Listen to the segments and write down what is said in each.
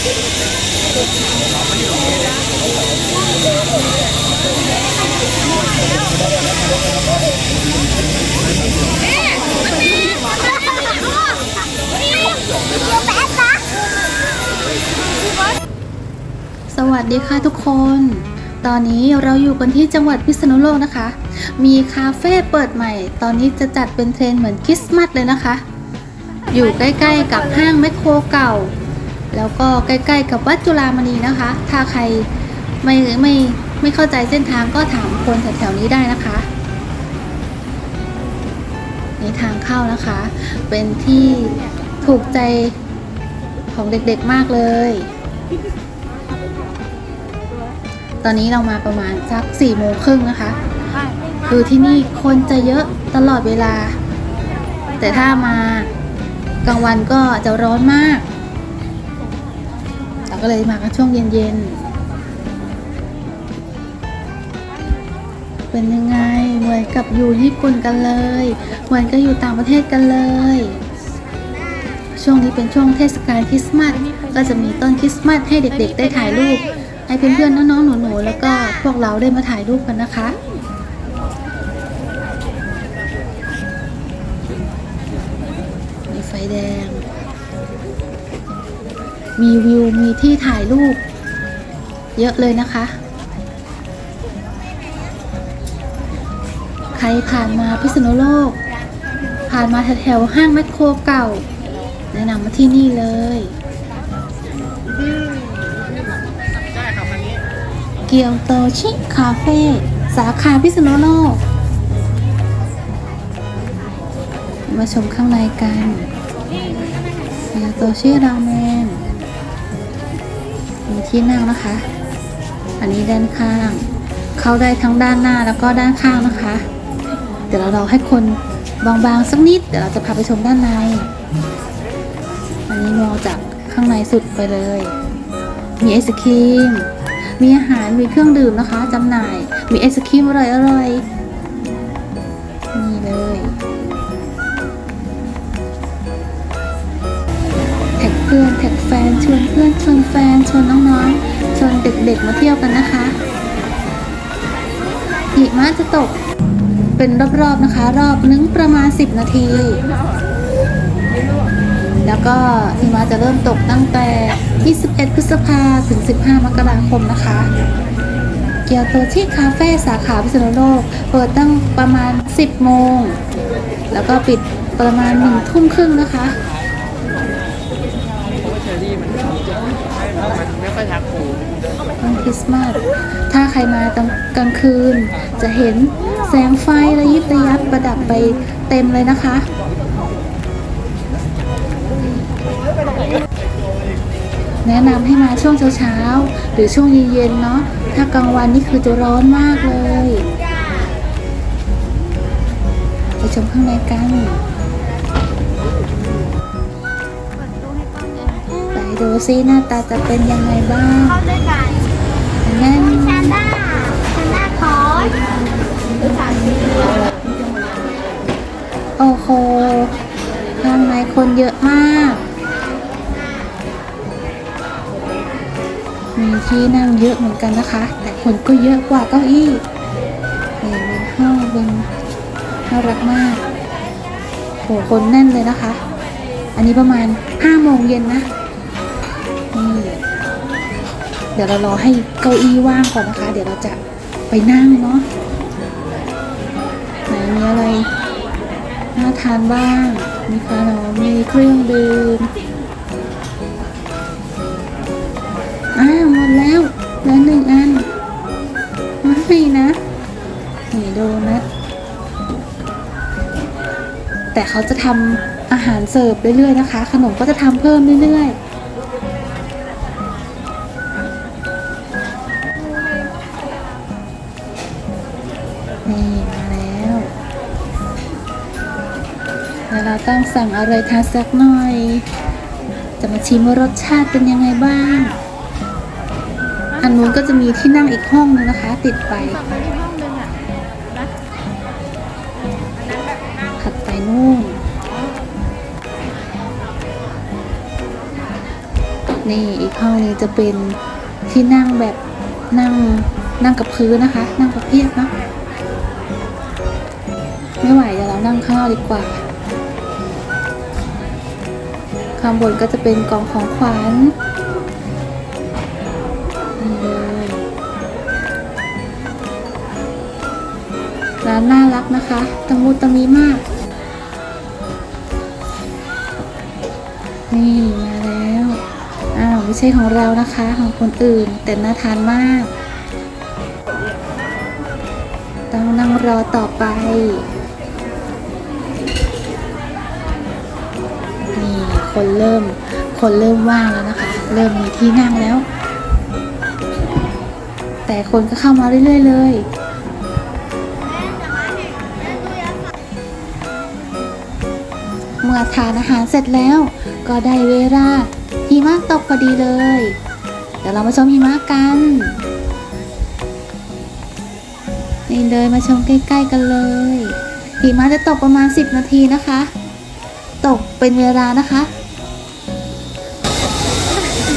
สวัสดีค่ะทุกคน ตอนนี้เราอยู่กันที่จังหวัดพิษณุโลกนะคะ มีคาเฟ่เปิดใหม่ ตอนนี้จะจัดเป็นเทรนเหมือนคริสต์มาสเลยนะคะ อยู่ใกล้ๆกับห้างแมคโครเก่า แล้วก็ใกล้ ๆ กับวัดจุฬามณีนะคะ ถ้าใครไม่ไม่ไม่เข้าใจเส้นทางก็ถามคนแถวๆนี้ได้นะคะนี่ทางเข้านะคะ เป็นที่ถูกใจของเด็กๆมากเลย ตอนนี้เรามาประมาณสักสี่โมงครึ่งนะคะ คือที่นี่คนจะเยอะตลอดเวลา แต่ถ้ามากลางวันก็จะร้อนมาก ก็เลยมากันช่วงเย็นๆ เป็นยังไง เหมือนกับอยู่ญี่ปุ่นกันเลย เหมือนกับอยู่ต่างประเทศกันเลย ช่วงนี้เป็นช่วงเทศกาลคริสต์มาส ก็จะมีต้นคริสต์มาสให้เด็กๆ ได้ถ่ายรูป ให้เพื่อนๆ น้องๆ หนูๆ แล้วก็พวกเราได้มาถ่ายรูปกันนะคะมีไฟแดง มีวิว มีที่ถ่ายรูป เยอะเลยนะคะ ใครผ่านมาพิษณุโลก ผ่านมาแถวๆห้างแมคโครเก่า แนะนำมาที่นี่เลยเกียวโตชิคาเฟ่ สาขาพิษณุโลก มาชมข้างในกันเกียวโตชิราเมน มีที่นั่งนะคะ อันนี้ด้านข้าง เข้าได้ทั้งด้านหน้าแล้วก็ด้านข้างนะคะ เดี๋ยวเรารอให้คนบางๆสักนิด เดี๋ยวเราจะพาไปชมด้านใน อันนี้มองจากข้างในสุดไปเลย มีไอศครีม มีอาหาร มีเครื่องดื่มนะคะจำหน่าย มีไอศครีมอร่อยอร่อยๆนี่เลยแท็กเพื่อนแท็ก แฟนชวนเพื่อนชวนแฟนชวนน้องๆชวนเด็กๆมาเที่ยวกันนะคะหิมะจะตกเป็นรอบๆนะคะ รอบนึงประมาณ 10 นาที แล้วก็หิมะจะเริ่มตกตั้งแต่ 21 พฤษภาถึง 15 มกราคมนะคะเกียวโตชิคาเฟ่สาขาพิษณุโลกเปิดตั้งประมาณ 10 โมง แล้วก็ปิดประมาณ 1 ทุ่มครึ่งนะคะ เพราะว่าเชอรี่มันมันไม่ค่ อยทักครูวันคริสต์มาสถ้าใครมาตอนกลางคืน จะเห็นแสงไฟระยิบระยับประดับไปเต็มเลยนะคะ แนะนำให้มาช่วงเช้าๆหรือช่วงเย็นๆเนาะถ้ากลางวันนี่คือจะร้อนมากเลย ไปชมข้างในกัน ซิหน้าตาจะเป็นยังไงบ้างเข้าด้วยกันนั่นแพนด้าแพนด้าคอร์สโอ้โหข้างในคนเยอะมาก มีที่นั่งเยอะเหมือนกันนะคะ แต่คนก็เยอะกว่าเก้าอี้นี่เป็นห้องเป็นน่ารักมากโหคนแน่นเลยนะคะ อันนี้ประมาณห้าโมงเย็นนะ นี่เดี๋ยวเรารอให้เก้าอี้ว่างก่อนนะคะ เดี๋ยวเราจะไปนั่งเนาะไหนมีอะไรน่าทานบ้าง มีขนมมีเครื่องดื่มอ้าวหมดแล้วเหลือหนึ่งอันไม่นะนี่โดนัทแต่เขาจะทำอาหารเสิร์ฟเรื่อยๆนะคะ ขนมก็จะทำเพิ่มเรื่อยๆ ต้องสั่งอะไรทานสักหน่อย จะมาชิมว่ารสชาติเป็นยังไงบ้าง อันนู้นก็จะมีที่นั่งอีกห้องนึงนะคะ ติดไปถัดไปนู่น นี่อีกห้องนี้จะเป็นที่นั่งแบบนั่งนั่งกับพื้นนะคะ นั่งกับเพียบเนาะไม่ไหวเดี๋ยวเรานั่งข้างนอกดีกว่า ข้างบนก็จะเป็นกล่องของขวัญนี่เลยร้านน่ารักนะคะตะมุตะมีมาก นี่มาแล้ว อ้าวไม่ใช่ของเรานะคะของคนอื่น แต่น่าทานมาก ต้องนั่งรอต่อไป นี่ คนเริ่ม คนเริ่มว่างแล้วนะคะ เริ่มมีที่นั่งแล้ว แต่คนก็เข้ามาเรื่อยๆเลยเมื่อทานอาหารเสร็จแล้ว ก็ได้เวลาหิมะตกพอดีเลย เดี๋ยวเรามาชมหิมะกันนี่เลยมาชมใกล้ ๆ กันเลยหิมะจะตกประมาณ 10 นาทีนะคะ ตกเป็นเวลานะคะ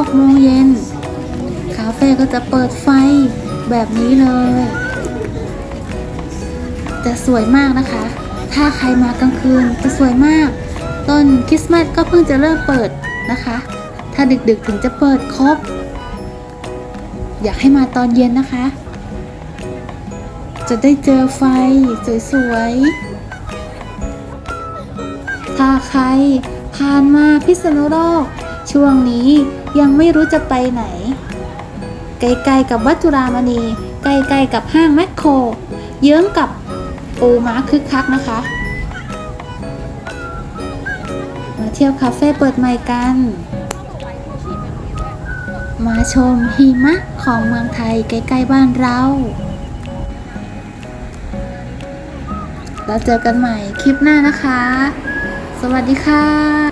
6โมงเย็น คาเฟ่ก็จะเปิดไฟแบบนี้เลย จะสวยมากนะคะ ถ้าใครมากลางคืนจะสวยมาก ต้นคริสต์มาสก็เพิ่งจะเริ่มเปิดนะคะ ถ้าดึกๆถึงจะเปิดครบ อยากให้มาตอนเย็นนะคะ จะได้เจอไฟสวยๆ ถ้าใครผ่านมาพิษณุโลกช่วงนี้ ยังไม่รู้จะไปไหนใกลๆกับวัดจุรามณีใกลๆกับห้างแมคโคร เยื้องกับโอมาคึกคักนะคะ มาเที่ยวคาเฟ่เปิดใหม่กัน มาชมหิมะของเมืองไทยใกล้ๆบ้านเราแล้วเจอกันใหม่คลิปหน้านะคะ สวัสดีค่ะ